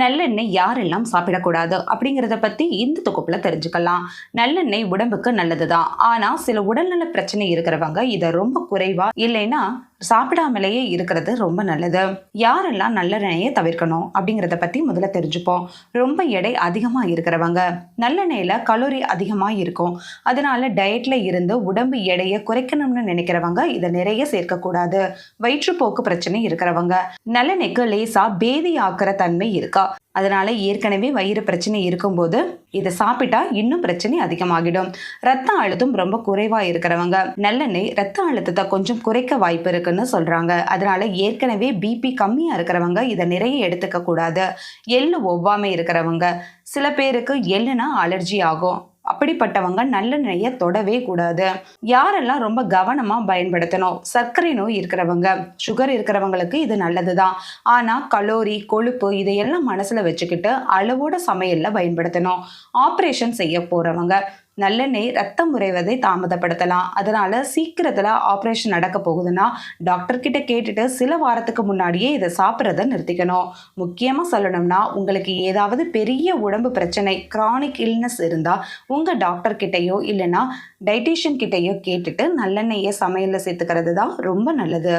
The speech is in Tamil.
நல்லெண்ணெய் யாரெல்லாம் சாப்பிடக்கூடாது அப்படிங்கிறத பற்றி இந்த தொகுப்புல தெரிஞ்சுக்கலாம். நல்லெண்ணெய் உடம்புக்கு நல்லது தான் ஆனால் சில உடல்நல பிரச்சனை இருக்கிறவங்க இதை ரொம்ப குறைவா இல்லைன்னா சாப்பிடாமலேயே இருக்கிறது ரொம்ப நல்லது. யாரெல்லாம் நல்லெண்ணெயை தவிர்க்கணும் அப்படிங்கிறத பற்றி முதல்ல தெரிஞ்சுப்போம். ரொம்ப எடை அதிகமாக இருக்கிறவங்க. நல்லெண்ணெயில் கலோரி அதிகமாக இருக்கும். அதனால டயட்ல இருந்து உடம்பு எடையை குறைக்கணும்னு நினைக்கிறவங்க இதை நிறைய சேர்க்கக்கூடாது. வயிற்றுப்போக்கு பிரச்சனை இருக்கிறவங்க. நல்லெண்ணெய்க்கு லேசா பேதி ஆக்கிற தன்மை இருக்கா? அதனால ஏற்கனவே வயிறு பிரச்சனை இருக்கும்போது இதை சாப்பிட்டா இன்னும் பிரச்சனை அதிகமாகிடும். ரத்த அழுத்தம் ரொம்ப குறைவா இருக்கிறவங்க நல்லெண்ணெய் ரத்த அழுத்தத்தை கொஞ்சம் குறைக்க வாய்ப்பு இருக்குன்னு சொல்றாங்க. அதனால ஏற்கனவே பிபி கம்மியா இருக்கிறவங்க இதை நிறைய எடுத்துக்க கூடாது எள்ளு ஒவ்வாமை இருக்கிறவங்க சில பேருக்கு எள்ளுனா அலர்ஜி ஆகும். அப்படிப்பட்டவங்க நல்லெண்ணெயை தொடவே கூடாது. யாரெல்லாம் ரொம்ப கவனமா பயன்படுத்தணும்? சர்க்கரை நோய் இருக்கிறவங்க சுகர் இருக்கிறவங்களுக்கு இது நல்லது தான் ஆனா கலோரி கொழுப்பு இதையெல்லாம் மனசுல வச்சுக்கிட்டு அளவோட சமையல்ல பயன்படுத்தணும். ஆப்ரேஷன் செய்ய போறவங்க நல்லெண்ணெய் ரத்தம் உறைவதை தாமதப்படுத்தலாம். அதனால சீக்கிரத்துல ஆப்ரேஷன் நடக்க போகுதுன்னா டாக்டர் கிட்ட கேட்டுட்டு சில வாரத்துக்கு முன்னாடியே இதை சாப்பிட்றத நிறுத்திக்கணும். முக்கியமா சொல்லணும்னா உங்களுக்கு ஏதாவது பெரிய உடம்பு பிரச்சனை கிரானிக் இல்னஸ் இருந்தா உங்க டாக்டர் கிட்டயோ இல்லைன்னா டைட்டிஷியன் கிட்டயோ கேட்டுட்டு நல்லெண்ணெயை சமையல்ல சேர்த்துக்கிறது தான் ரொம்ப நல்லது.